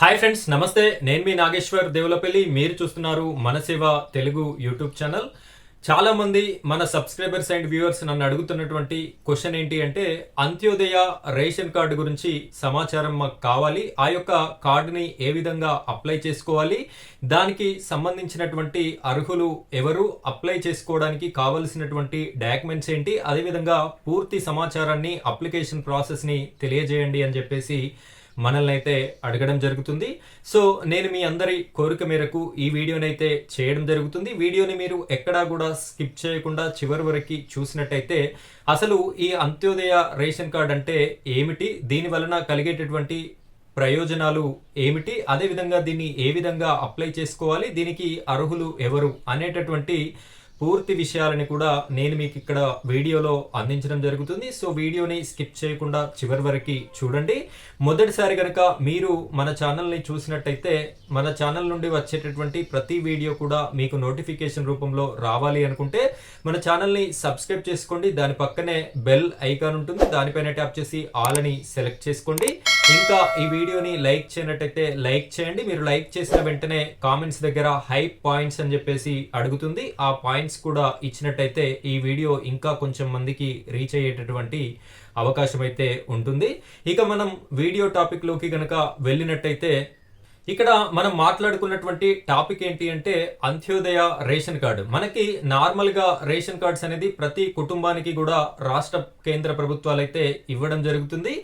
Hi friends నమస్తే. నేను మీ నాగేశ్వర్ దేవులపల్లి. మీరు చూస్తున్నారు మన శివ తెలుగు యూట్యూబ్ ఛానల్. చాలా మంది మన సబ్స్క్రైబర్స్ అండ్ వ్యూవర్స్ నన్ను అడుగుతున్నటువంటి క్వశ్చన్ ఏంటి అంటే అంత్యోదయ రేషన్ కార్డు గురించి సమాచారం మాకు కావాలి. ఆ యొక్క కార్డుని ఏ విధంగా అప్లై చేసుకోవాలి? దానికి సంబంధించినటువంటి అర్హులు ఎవరు? అప్లై చేసుకోవడానికి కావలసినటువంటి డాక్యుమెంట్స్ ఏంటి? అదేవిధంగా పూర్తి సమాచారాన్ని అప్లికేషన్ ప్రాసెస్ని తెలియజేయండి అని చెప్పేసి మనల్ని అయితే అడగడం జరుగుతుంది. సో నేను మీ అందరి కోరిక మేరకు ఈ వీడియోని అయితే చేయడం జరుగుతుంది. వీడియోని మీరు ఎక్కడా కూడా స్కిప్ చేయకుండా చివరి వరకు చూసినట్టయితే అసలు ఈ అంత్యోదయ రేషన్ కార్డ్ అంటే ఏమిటి? దీని వలన కలిగేటటువంటి ప్రయోజనాలు ఏమిటి? అదేవిధంగా దీన్ని ఏ విధంగా అప్లై చేసుకోవాలి? దీనికి అర్హులు ఎవరు? అనేటటువంటి పూర్తి విషయాలని కూడా నేను మీకు ఇక్కడ వీడియోలో అందించడం జరుగుతుంది. సో వీడియోని స్కిప్ చేయకుండా చివరి వరకు చూడండి. మొదటిసారి కనుక మీరు మన ఛానల్ని చూసినట్టయితే మన ఛానల్ నుండి వచ్చేటటువంటి ప్రతి వీడియో కూడా మీకు నోటిఫికేషన్ రూపంలో రావాలి అనుకుంటే మన ఛానల్ని సబ్స్క్రైబ్ చేసుకోండి. దాని పక్కనే బెల్ ఐకాన్ ఉంటుంది. దానిపైన ట్యాప్ చేసి ఆల్ అని సెలెక్ట్ చేసుకోండి. ఇంకా ఈ వీడియోని లైక్ చేయనట్టయితే లైక్ చేయండి. మీరు లైక్ చేసిన వెంటనే కామెంట్స్ దగ్గర హై పాయింట్స్ అని చెప్పేసి అడుగుతుంది. ఆ పాయింట్స్ కూడా ఇచ్చినట్టయితే ఈ వీడియో ఇంకా కొంచెం మందికి రీచ్ అయ్యేటటువంటి అవకాశం అయితే ఉంటుంది. ఇక మనం వీడియో టాపిక్లోకి కనుక వెళ్ళినట్టయితే ఇక్కడ మనం మాట్లాడుకున్నటువంటి టాపిక్ ఏంటి అంటే అంత్యోదయ రేషన్ కార్డు. మనకి నార్మల్గా రేషన్ కార్డ్స్ అనేది ప్రతి కుటుంబానికి కూడా రాష్ట్ర కేంద్ర ప్రభుత్వాలు అయితే ఇవ్వడం జరుగుతుంది.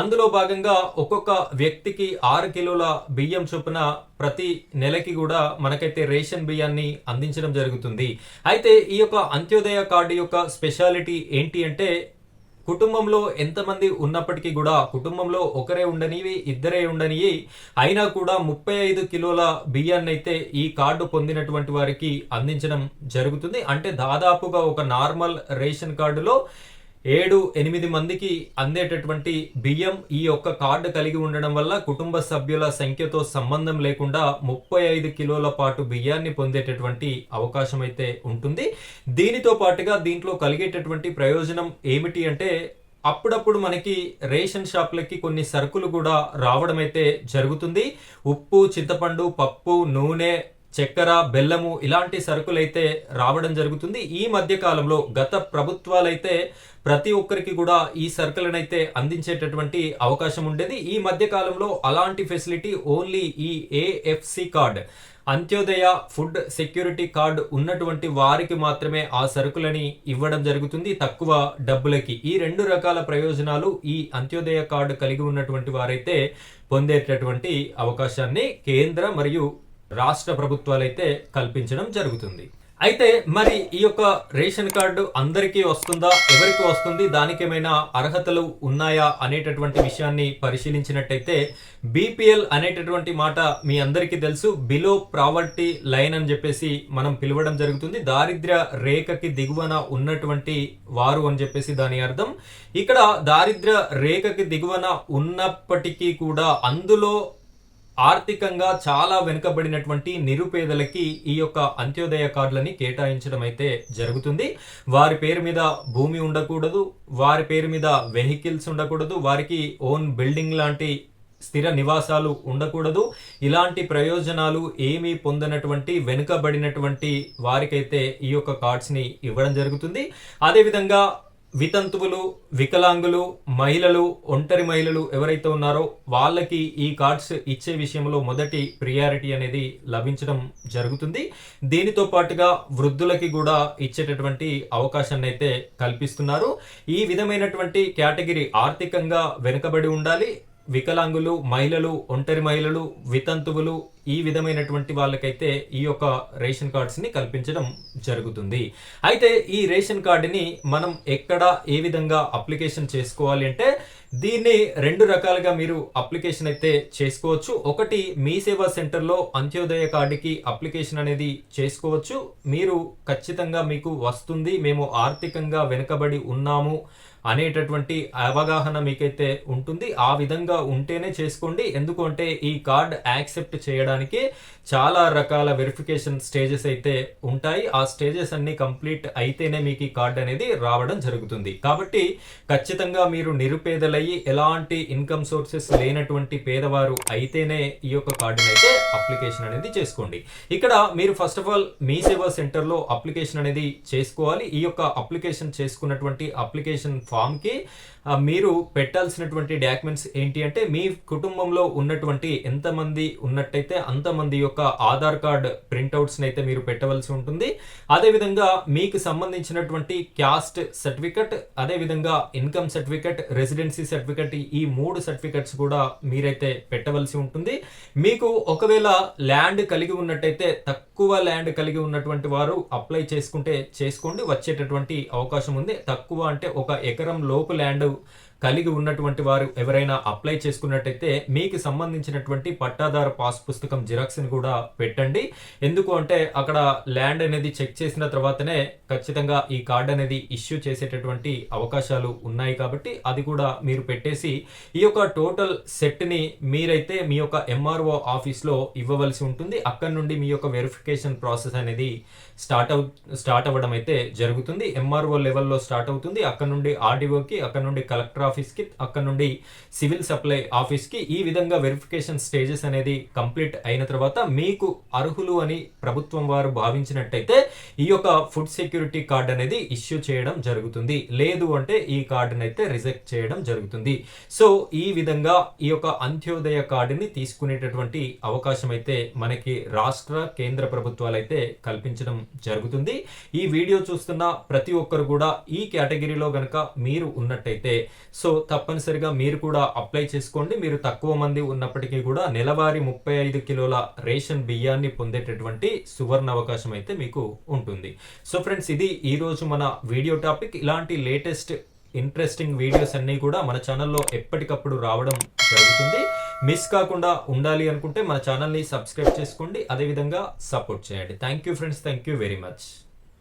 అందులో భాగంగా ఒక్కొక్క వ్యక్తికి ఆరు కిలోల బియ్యం చొప్పున ప్రతి నెలకి కూడా మనకైతే రేషన్ బియ్యాన్ని అందించడం జరుగుతుంది. అయితే ఈ యొక్క అంత్యోదయ కార్డు యొక్క స్పెషాలిటీ ఏంటి అంటే కుటుంబంలో ఎంతమంది ఉన్నప్పటికీ కూడా కుటుంబంలో ఒకరే ఉండనివి ఇద్దరే ఉండనివి. అయినా కూడా ముప్పై ఐదు కిలోల బియ్యాన్ని అయితే ఈ కార్డు పొందినటువంటి వారికి అందించడం జరుగుతుంది. అంటే దాదాపుగా ఒక నార్మల్ రేషన్ కార్డులో ఏడు ఎనిమిది మందికి అందేటటువంటి బియ్యం ఈ యొక్క కార్డు కలిగి ఉండడం వల్ల కుటుంబ సభ్యుల సంఖ్యతో సంబంధం లేకుండా ముప్పై ఐదు కిలోల పాటు బియ్యాన్ని పొందేటటువంటి అవకాశం అయితే ఉంటుంది. దీనితో పాటుగా దీంట్లో కలిగేటటువంటి ప్రయోజనం ఏమిటి అంటే అప్పుడప్పుడు మనకి రేషన్ షాప్లకి కొన్ని సరుకులు కూడా రావడం అయితే జరుగుతుంది. ఉప్పు చింతపండు పప్పు నూనె చక్కెర బెల్లము ఇలాంటి సరుకులైతే రావడం జరుగుతుంది. ఈ మధ్య కాలంలో గత ప్రభుత్వాలైతే ప్రతి ఒక్కరికి కూడా ఈ సరుకులనైతే అందించేటటువంటి అవకాశం ఉండేది. ఈ మధ్య కాలంలో అలాంటి ఫెసిలిటీ ఓన్లీ ఈ AFC card Antyodaya food security card ఉన్నటువంటి వారికి మాత్రమే ఆ సరుకులని ఇవ్వడం జరుగుతుంది తక్కువ డబ్బులకి. ఈ రెండు రకాల ప్రయోజనాలు ఈ అంత్యోదయ కార్డు కలిగి ఉన్నటువంటి వారైతే పొందేటటువంటి అవకాశాన్ని కేంద్ర మరియు రాష్ట్ర ప్రభుత్వాలు అయితే కల్పించడం జరుగుతుంది. అయితే మరి ఈ యొక్క రేషన్ కార్డు అందరికీ వస్తుందా? ఎవరికి వస్తుంది? దానికి ఏమైనా అర్హతలు ఉన్నాయా? అనేటటువంటి విషయాన్ని పరిశీలించినట్టయితే బీపీఎల్ అనేటటువంటి మాట మీ అందరికీ తెలుసు. బిలో ప్రావర్టీ లైన్ అని చెప్పేసి మనం పిలవడం జరుగుతుంది. దారిద్ర్య రేఖకి దిగువన ఉన్నటువంటి వారు అని చెప్పేసి దాని అర్థం. ఇక్కడ దారిద్ర్య రేఖకి దిగువన ఉన్నప్పటికీ కూడా అందులో ఆర్థికంగా చాలా వెనుకబడినటువంటి నిరుపేదలకి ఈ యొక్క అంత్యోదయ కార్డులని కేటాయించడం అయితే జరుగుతుంది. వారి పేరు మీద భూమి ఉండకూడదు వారి పేరు మీద వెహికల్స్ ఉండకూడదు వారికి ఓన్ బిల్డింగ్ లాంటి స్థిర నివాసాలు ఉండకూడదు. ఇలాంటి ప్రయోజనాలు ఏమీ పొందనటువంటి వెనుకబడినటువంటి వారికైతే ఈ యొక్క కార్డ్స్ని ఇవ్వడం జరుగుతుంది. అదేవిధంగా వితంతువులు వికలాంగులు మహిళలు ఒంటరి మహిళలు ఎవరైతే ఉన్నారో వాళ్ళకి ఈ కార్డ్స్ ఇచ్చే విషయంలో మొదటి ప్రియారిటీ అనేది లభించడం జరుగుతుంది. దీనితో పాటుగా వృద్ధులకి కూడా ఇచ్చేటటువంటి అవకాశాన్ని అయితే కల్పిస్తున్నారు. ఈ విధమైనటువంటి కేటగిరీ ఆర్థికంగా వెనుకబడి ఉండాలి. వికలాంగులు మహిళలు ఒంటరి మహిళలు వితంతువులు ఈ విధమైనటువంటి వాళ్ళకైతే ఈ యొక్క రేషన్ కార్డ్స్ని కల్పించడం జరుగుతుంది. అయితే ఈ రేషన్ కార్డుని మనం ఎక్కడ ఏ విధంగా అప్లికేషన్ చేసుకోవాలి అంటే దీన్ని రెండు రకాలుగా మీరు అప్లికేషన్ అయితే చేసుకోవచ్చు. ఒకటి మీ సేవా సెంటర్లో అంత్యోదయ కార్డుకి అప్లికేషన్ అనేది చేసుకోవచ్చు. మీరు ఖచ్చితంగా మీకు వస్తుంది మేము ఆర్థికంగా వెనుకబడి ఉన్నాము అనేటటువంటి అవగాహన మీకైతే ఉంటుంది. ఆ విధంగా ఉంటేనే చేసుకోండి. ఎందుకంటే ఈ కార్డ్ యాక్సెప్ట్ చేయడానికి చేయడానికి చాలా రకాల వెరిఫికేషన్ స్టేజెస్ అయితే ఉంటాయి. ఆ స్టేజెస్ అన్ని కంప్లీట్ అయితేనే మీకు ఈ కార్డ్ అనేది రావడం జరుగుతుంది. కాబట్టి ఖచ్చితంగా మీరు నిరుపేదలయ్యి ఎలాంటి ఇన్కమ్ సోర్సెస్ లేనటువంటి పేదవారు అయితేనే ఈ యొక్క కార్డుని అయితే అప్లికేషన్ అనేది చేసుకోండి. ఇక్కడ మీరు ఫస్ట్ ఆఫ్ ఆల్ మీ సేవా సెంటర్లో అప్లికేషన్ అనేది చేసుకోవాలి. ఈ యొక్క అప్లికేషన్ చేసుకున్నటువంటి అప్లికేషన్ ఫామ్కి మీరు పెట్టాల్సినటువంటి డాక్యుమెంట్స్ ఏంటి అంటే మీ కుటుంబంలో ఉన్నటువంటి ఎంతమంది ఉన్నట్టయితే అంతమంది యొక్క ఆధార్ కార్డ్ ప్రింట్అవుట్స్ని అయితే మీరు పెట్టవలసి ఉంటుంది. అదేవిధంగా మీకు సంబంధించినటువంటి క్యాస్ట్ సర్టిఫికెట్ అదేవిధంగా ఇన్కమ్ సర్టిఫికెట్ రెసిడెన్సీ సర్టిఫికెట్ ఈ మూడు సర్టిఫికెట్స్ కూడా మీరైతే పెట్టవలసి ఉంటుంది. మీకు ఒకవేళ ల్యాండ్ కలిగి ఉన్నట్టయితే తక్కువ ల్యాండ్ కలిగి ఉన్నటువంటి వారు అప్లై చేసుకుంటే చేసుకోండి. వచ్చేటటువంటి అవకాశం ఉంది. తక్కువ అంటే ఒక ఎకరం లోపు ల్యాండ్ కలిగి ఉన్నటువంటి వారు ఎవరైనా అప్లై చేసుకున్నట్టయితే మీకు సంబంధించినటువంటి పట్టాదారు పాస్ పుస్తకం జిరాక్స్ని కూడా పెట్టండి. ఎందుకు అంటే అక్కడ ల్యాండ్ అనేది చెక్ చేసిన తర్వాతనే ఖచ్చితంగా ఈ కార్డ్ అనేది ఇష్యూ చేసేటటువంటి అవకాశాలు ఉన్నాయి కాబట్టి అది కూడా మీరు పెట్టేసి ఈ యొక్క టోటల్ సెట్ని మీరైతే మీ యొక్క ఎంఆర్ఓ ఆఫీస్లో ఇవ్వవలసి ఉంటుంది. అక్కడ నుండి మీ యొక్క వెరిఫికేషన్ ప్రాసెస్ అనేది స్టార్ట్ అవు స్టార్ట్ అవ్వడం అయితే జరుగుతుంది. ఎంఆర్ఓ లెవెల్లో స్టార్ట్ అవుతుంది. అక్కడ నుండి ఆర్డీఓకి అక్కడ నుండి కలెక్టర్ ఆఫీస్కి అక్కడ నుండి సివిల్ సప్లై ఆఫీస్కి ఈ విధంగా వెరిఫికేషన్ స్టేజెస్ అనేది కంప్లీట్ అయిన తర్వాత మీకు అర్హులు అని ప్రభుత్వం వారు భావించినట్టయితే ఈ యొక్క ఫుడ్ సెక్యూరిటీ కార్డ్ అనేది ఇష్యూ చేయడం జరుగుతుంది. లేదు అంటే ఈ కార్డుని అయితే రిజెక్ట్ చేయడం జరుగుతుంది. సో ఈ విధంగా ఈ యొక్క అంత్యోదయ కార్డుని తీసుకునేటటువంటి అవకాశం అయితే మనకి రాష్ట్ర కేంద్ర ప్రభుత్వాలు అయితే కల్పించడం జరుగుతుంది. ఈ వీడియో చూస్తున్న ప్రతి ఒక్కరు కూడా ఈ కేటగిరీలో గనక మీరు ఉన్నట్టయితే సో తప్పనిసరిగా మీరు కూడా అప్లై చేసుకోండి. మీరు తక్కువ మంది ఉన్నప్పటికీ కూడా నెలవారీ ముప్పై ఐదు కిలోల రేషన్ బియ్యాన్ని పొందేటటువంటి సువర్ణ అవకాశం అయితే మీకు ఉంటుంది. సో ఫ్రెండ్స్ ఇది ఈరోజు మన వీడియో టాపిక్. ఇలాంటి లేటెస్ట్ ఇంట్రెస్టింగ్ వీడియోస్ అన్నీ కూడా మన ఛానల్లో ఎప్పటికప్పుడు రావడం జరుగుతుంది. మిస్ కాకుండా ఉండాలి అనుకుంటే మన ఛానల్ని సబ్స్క్రైబ్ చేసుకోండి. అదేవిధంగా సపోర్ట్ చేయండి. Thank you friends. Thank you very much.